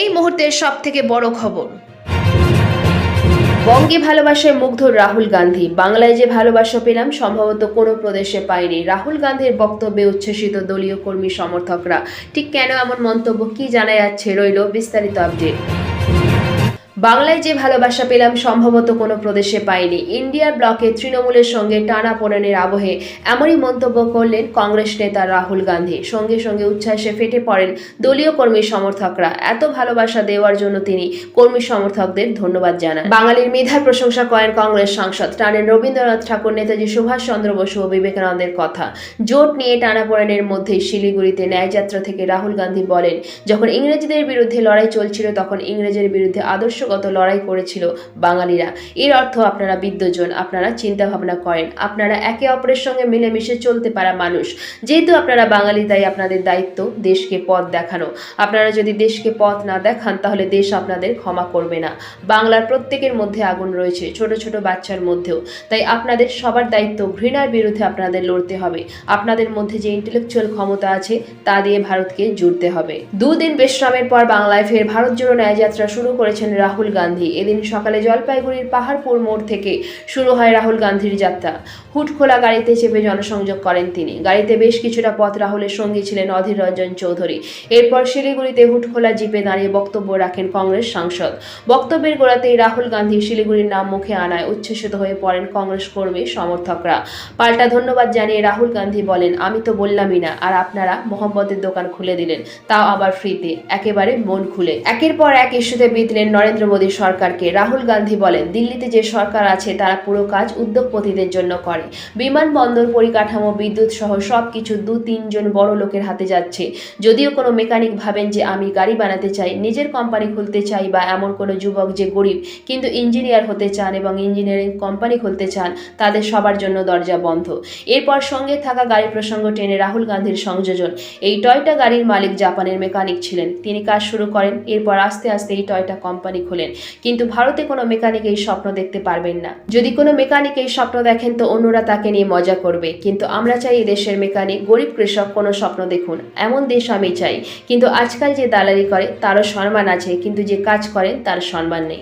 এই মুহূর্তের সব থেকে বড় খবর। বঙ্গে ভালোবাসায় মুগ্ধ রাহুল গান্ধী। বাংলায় যে ভালোবাসা পেলাম, সম্ভবত কোনো প্রদেশে পাইনি। রাহুল গান্ধীর বক্তব্যে উচ্ছ্বসিত দলীয় কর্মী সমর্থকরা, ঠিক কেন এমন মন্তব্য কি জানা যাচ্ছে? রইল বিস্তারিত আপডেট। বাংলায় যে ভালোবাসা পেলাম, সম্ভবত কোনো প্রদেশে পাইনি। ইন্ডিয়ার ব্লকে তৃণমূলের সঙ্গে টানা পোড়েনের আবহে এমনই মন্তব্য করলেন কংগ্রেস নেতা রাহুল গান্ধী। সঙ্গে সঙ্গে উচ্ছ্বাসে ফেটে পড়েন দলীয় কর্মী সমর্থকরা। এত ভালোবাসা দেওয়ার জন্য তিনি কর্মী সমর্থকদের ধন্যবাদ জানান। বাঙালির মেধার প্রশংসা করেন কংগ্রেস সাংসদ, টানেন রবীন্দ্রনাথ ঠাকুর, নেতাজি সুভাষচন্দ্র বসু ও বিবেকানন্দের কথা। জোট নিয়ে টানাপোড়েনের মধ্যেই শিলিগুড়িতে ন্যায়যাত্রা থেকে রাহুল গান্ধী বলেন, যখন ইংরেজদের বিরুদ্ধে লড়াই চলছিল, তখন ইংরেজের বিরুদ্ধে আদর্শগত লড়াই করেছিল বাঙালিরা। এর অর্থ আপনারা বিদ্যজন আপনারা চিন্তা ভাবনা করেন, আপনারা একে অপরের সঙ্গে মিলেমিশে চলতে পারা মানুষ। যেহেতু আপনারা বাঙালি, তাই আপনাদের দায়িত্ব দেশকে পথ দেখানো। আপনারা যদি দেশকে পথ না দেখান, তাহলে দেশ আপনাদের ক্ষমা করবে না। বাংলার প্রত্যেকের মধ্যে আগুন রয়েছে, ছোট ছোট বাচ্চার মধ্যেও। তাই আপনাদের সবার দায়িত্ব ঘৃণার বিরুদ্ধে আপনাদের লড়তে হবে। আপনাদের মধ্যে যে ইন্টেলেকচুয়াল ক্ষমতা আছে, তা দিয়ে ভারতকে জুড়তে হবে। দুদিন বিশ্রামের পর বাংলায় ফের ভারত জোড়ো ন্যায়যাত্রা শুরু করেছেন রাহুল গান্ধী। এদিন সকালে জলপাইগুড়ির পাহাড়পুর মোড় থেকে শুরু হয় রাহুল গান্ধীর যাত্রা। হুট খোলা গাড়িতে চেপে জনসংযোগ করেন তিনি। গাড়িতে বেশ কিছুটা পথ রাহুলের সঙ্গী ছিলেন অধীর রঞ্জন চৌধুরী। এরপর শিলিগুড়িতে হুট খোলা জিপে দাঁড়িয়ে বক্তব্য রাখেন কংগ্রেস সাংসদ। বক্তব্যের গোড়াতেই রাহুল গান্ধী শিলিগুড়ির নাম মুখে আনায় উচ্ছ্বসিত হয়ে পড়েন কংগ্রেস কর্মী সমর্থকরা। পাল্টা ধন্যবাদ জানিয়ে রাহুল গান্ধী বলেন, আমি তো বললামই না, আর আপনারা মোহাম্মদের দোকান খুলে দিলেন, তাও আবার ফ্রিতে। একেবারে মন খুলে। একের পর এক ইস্যুতে বিতলেন নরেন্দ্র মোদী সরকারকে। রাহুল গান্ধী বলেন, দিল্লিতে যে সরকার আছে, তারা পুরো কাজ উদ্যোগপতিদের জন্য করে। বিমানবন্দর পরিকাঠামো, বিদ্যুৎ সহ সব কিছু দু তিনজন বড় লোকের হাতে যাচ্ছে। যদিও কোনো মেকানিক ভাবেন যে, আমি গাড়ি বানাতে চাই, নিজের কোম্পানি খুলতে চাই বা এমন কোনো যুবক যে গরিব, কিন্তু ইঞ্জিনিয়ার হতে চান এবং ইঞ্জিনিয়ারিং কোম্পানি খুলতে চান, তাদের সবার জন্য দরজা বন্ধ। এরপর সঙ্গে থাকা গাড়ি প্রসঙ্গ টেনে রাহুল গান্ধীর সংযোজন। এই টয়টা গাড়ির মালিক জাপানের মেকানিক ছিলেন। তিনি কাজ শুরু করেন, এরপর আস্তে আস্তে এই টয়টা কোম্পানি খোলেন। কিন্তু ভারতে কোনো মেকানিক এই স্বপ্ন দেখতে পারবেন না। যদি কোনো মেকানিক এই স্বপ্ন দেখেন, তো অন্যরা তাকে নিয়ে মজা করবে। কিন্তু আমরা চাই দেশের মেকানিক গরিব কৃষক কোনো স্বপ্ন দেখুন। এমন দেশ আমি চাই। কিন্তু আজকাল যে দালালি করে, তারও সম্মান আছে। কিন্তু যে কাজ করেন, তার সম্মান নেই।